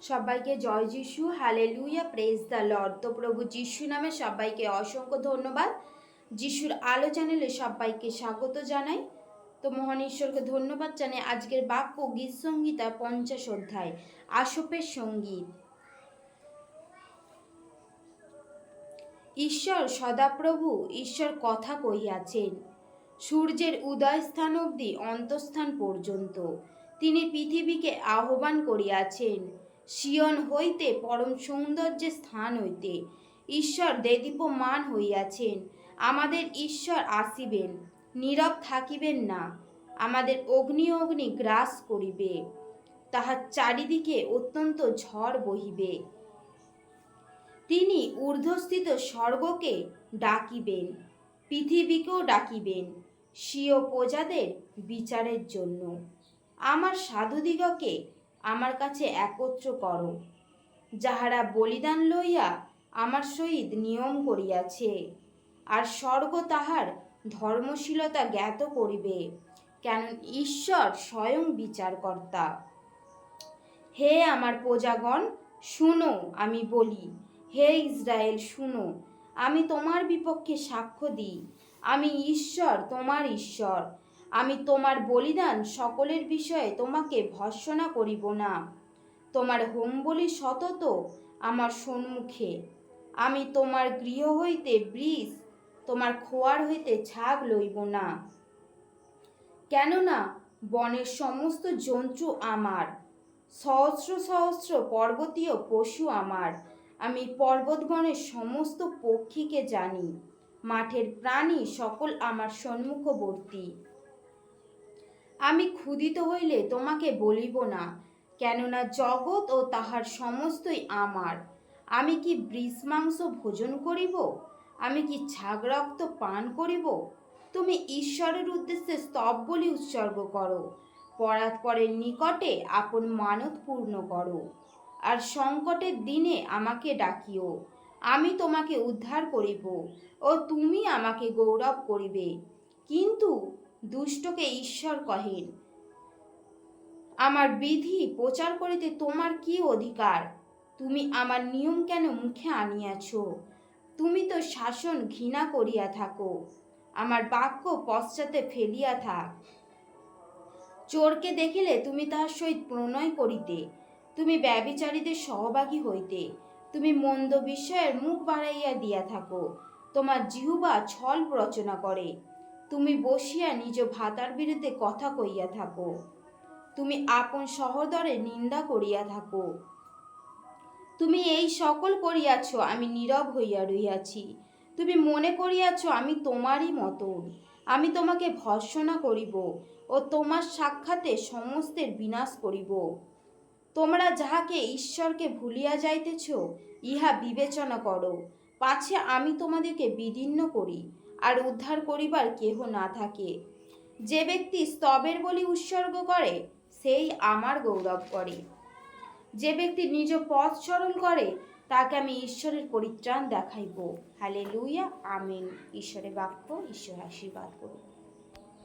সবাইকে জয় যিশু হালে লুইয়া প্রেস দ্য লর্ড তো প্রভু যিশু নামে সবাইকে অসংখ্য ধন্যবাদ। যিশুর আলো চ্যানেলে সবাইকে স্বাগত জানাই। তো মহান ঈশ্বরকে ধন্যবাদ জানাই আজকের বাক্য গীত সঙ্গীতা পঞ্চাশ অধ্যায়, আসপের সংগীত। ঈশ্বর সদাপ্রভু, ঈশ্বর কথা কহিয়াছেন, সূর্যের উদয় স্থান অবধি অন্তঃস্থান পর্যন্ত। তিনি পৃথিবীকে আহ্বান করিয়াছেন সিয়ন হইতে, পরম সৌন্দর্যের স্থান হইতে। ঈশ্বর দেদীপ্যমান হইয়াছেন। আমাদের ঈশ্বর আসিবেন, নীরব থাকিবেন না। আমাদের অগ্নি অগ্নি গ্রাস করিবে। তাহার চারিদিকে অত্যন্ত ঝড় বহিবে। তিনি ঊর্ধ্বস্থিত স্বর্গকে ডাকিবেন, পৃথিবীকেও ডাকিবেন, স্বীয় প্রজাদের বিচারের জন্য। আমার সাধুদিগকে আমার কাছে একত্র করো। যাহারা বলিদান লইয়া আমার সহিত নিয়ম করিয়াছে, আর স্বর্গ তাহার ধর্মশীলতা জ্ঞাত করিবে কেন ঈশ্বর স্বয়ং বিচারকর্তা। হে আমার প্রজাগণ, শুনো আমি বলি, হে ইসরায়েল, শুনো, আমি তোমার বিপক্ষে সাক্ষ্য দিই, আমি ঈশ্বর তোমার ঈশ্বর আমি তোমার বলিদান সকলের বিষয়ে তোমাকে ভর্সনা করিব না। তোমার হোম বলি সতত আমার সম্মুখে। আমি তোমার গৃহ হইতে বৃষ তোমার খোয়ার হইতে ছাগ লইব না। কেননা বনের সমস্ত জন্তু আমার, সহস্র সহস্র পর্বতীয় পশু আমার। আমি পর্বতগণের সমস্ত পক্ষীকে জানি, মাঠের প্রাণী সকল আমার সম্মুখবর্তী। আমি ক্ষুদিত হইলে তোমাকে বলিব না, কেননা জগৎ ও তাহার সমস্তই আমার। আমি কি বৃষ মাংস ভোজন করিব? আমি কি ছাগ রক্ত পান করিব? তুমি ঈশ্বরের উদ্দেশ্যে স্তব বলি উৎসর্গ করো, পরাৎপরের নিকটে আপন মানত পূর্ণ করো, আর সংকটের দিনে আমাকে ডাকিও। আমি তোমাকে উদ্ধার করিব ও তুমি আমাকে গৌরব করিবে। কিন্তু দুষ্টকে ঈশ্বর কহেন। আমার বিধি প্রচার করিতে তোমার কি অধিকার? তুমি আমার নিয়ম কেন মুখে আনিয়াছ? তুমি তো শাসন ঘৃণা করিয়া থাকো। আমার বাক্য পশ্চাতে ফেলিয়া থাক। চোরকে দেখিলে তুমি তাহার সহিত প্রণয় করিতে। তুমি ব্যবিচারীদের সহভাগী হইতে। তুমি মন্দ বিষয়ের মুখ বাড়াইয়া দিয়া থাকো। তোমার জিহুবা ছল রচনা করে। তুমি বসিয়া নিজ ভাতার বিরুদ্ধে কথা কইয়া থাকো। তুমি আপন সহদরে নিন্দা করিয়া থাকো। তুমি এই সকল করিয়াছ, আমি নীরব হইয়া রইয়াছি তুমি মনে করিয়াছ, আমি তোমারই মতন। আমি তোমাকে ভর্সনা করিব ও তোমার সাক্ষাতে সমস্তের বিনাশ করিব। তোমরা যাহাকে ঈশ্বরকে ভুলিয়া যাইতেছ, ইহা বিবেচনা করো। পাছে আমি তোমাদেরকে বিদীর্ণ করি। আর উদ্ধার করিবার কেহ না থাকে। যে ব্যক্তি স্তবের বলি উৎসর্গ করে, সেই আমার গৌরব করে। যে ব্যক্তি নিজ পথ সরল করে, তাকে আমি ঈশ্বরের পরিত্রাণ দেখাইব। হালে লুইয়া আমিন। ঈশ্বরের বাক্য ঈশ্বর আশীর্বাদ করুন।